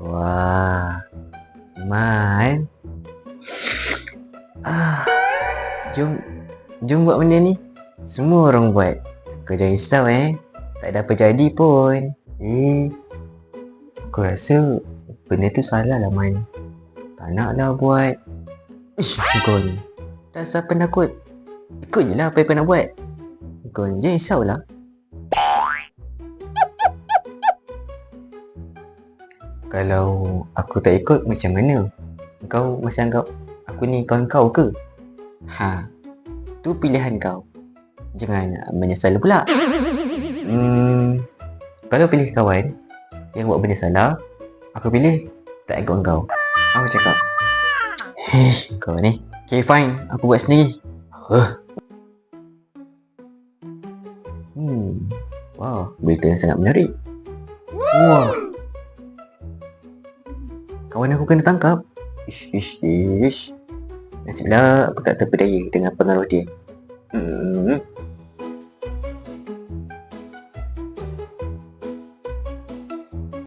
Wah. Man. Ah. Jom jom buat benda ni. Semua orang buat. Kau jangan risau eh. Tak ada apa jadi pun. Eh. Aku rasa benda tu salah lah Man. Tak nak lah buat. Ish, kau ni. Tak penakut. Ikut je lah apa yang kau nak buat. Kau ni jangan risau lah. Kalau aku tak ikut macam mana? Kau masih anggap aku ni kawan kau ke? Ha. Tu pilihan kau. Jangan menyesal pula. Hmm. Kalau pilih kawan yang buat benda salah, aku pilih tak ikut kau. Aku cakap. Hei, kau ni. Okay, fine. Aku buat sendiri. Huh. Hmm. Wow, berita yang sangat menarik. Wah. Kawan aku kena tangkap. Ish, ish, ish. Nasiblah aku tak terpedaya dengan pengaruh dia. Hmm.